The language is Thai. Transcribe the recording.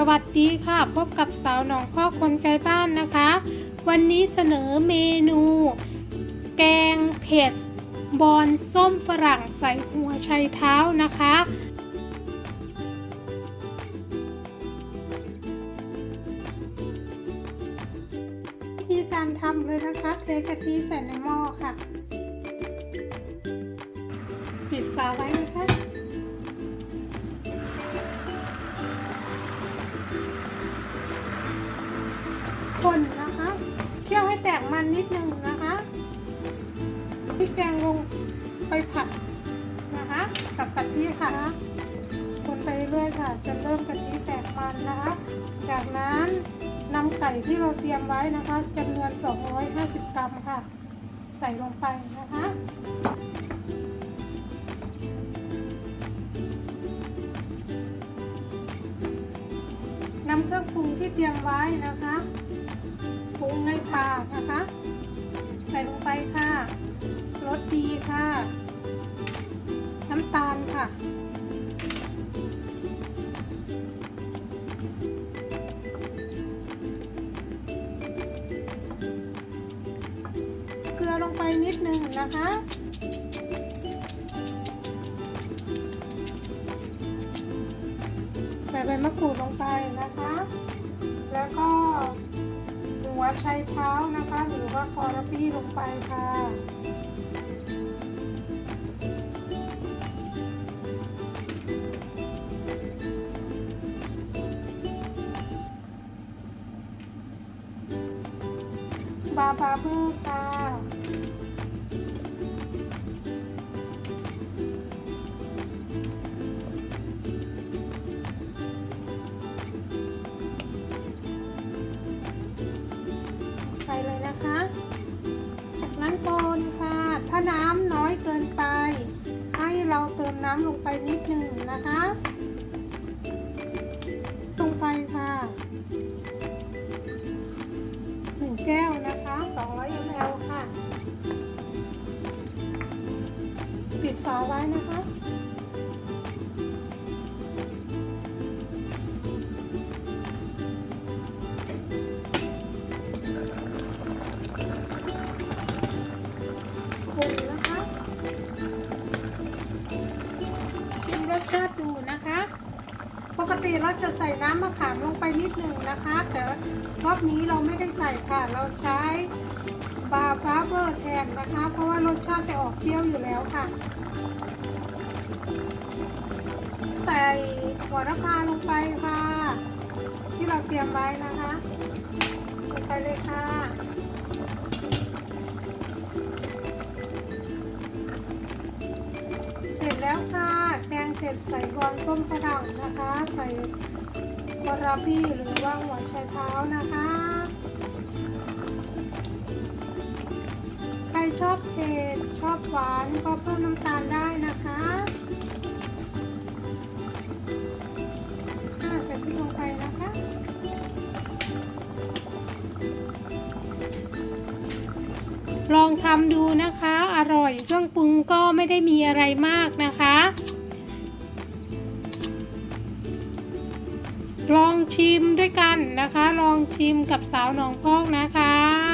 สวัสดีค่ะพบกับสาวหนองพ่อคนไกลบ้านนะคะ วันนี้เสนอเมนู แกงเผ็ด บอนส้มฝรั่งใส่หัวไชเท้านะคะ วิธีการทำเลยนะคะเทกะทิใส่ในหม้อค่ะ ปิดฝาไว้นะคะ มันนิดนึงนะคะพริกแกงลงไปผัดนะคะ กับกะทิค่ะคนไปเรื่อยค่ะจนเริ่มกะทิแตกมันนะคะ จากนั้นนำไก่ที่เราเตรียมไว้นะคะจำนวน 250 กรัมค่ะ ใส่ลงไปนะคะนำเครื่องปรุงที่เตรียมไว้นะคะปรุงในถาดนะคะ เกลือลงไปนิดนึงนะคะใส่ใบมะกรูดลงไปนะคะ แล้วก็หัวไชเท้านะคะ หรือว่าคอร์ฟี่ลงไปค่ะ บาบาเบอร์ค่ะไปเลยนะคะ จากนั้นคนค่ะ ถ้าน้ำน้อยเกินไป ให้เราเติมน้ำลงไปนิดหนึ่งนะคะลงไปค่ะหนึ่งแก้วนะคะ 200 ml ค่ะ ปิดฝาไว้นะคะ กติเราจะใส่น้ำมะขามลงไปนิดหนึ่งนะคะ แต่รอบนี้เราไม่ได้ใส่ค่ะ เราใช้บาร์บาเบอร์แทนนะคะ เพราะว่ารสชาติจะออกเปรี้ยวอยู่แล้วค่ะ ใส่หัวระพาลงไปค่ะ ที่เราเตรียมไว้นะคะ เสร็จใส่บอลส้มฝรั่งนะคะ ใส่วาราบี้หรือว่าหัวไชเท้านะคะ ใครชอบเผ็ดชอบหวานก็เพิ่มน้ำตาลได้นะคะอ่าใส่พริกลงไปนะคะลองทำดูนะคะ อร่อย เครื่องปรุงก็ไม่ได้มีอะไรมากนะคะ ชิมด้วยกันนะคะ ลองชิมกับสาวหนองพอกนะคะ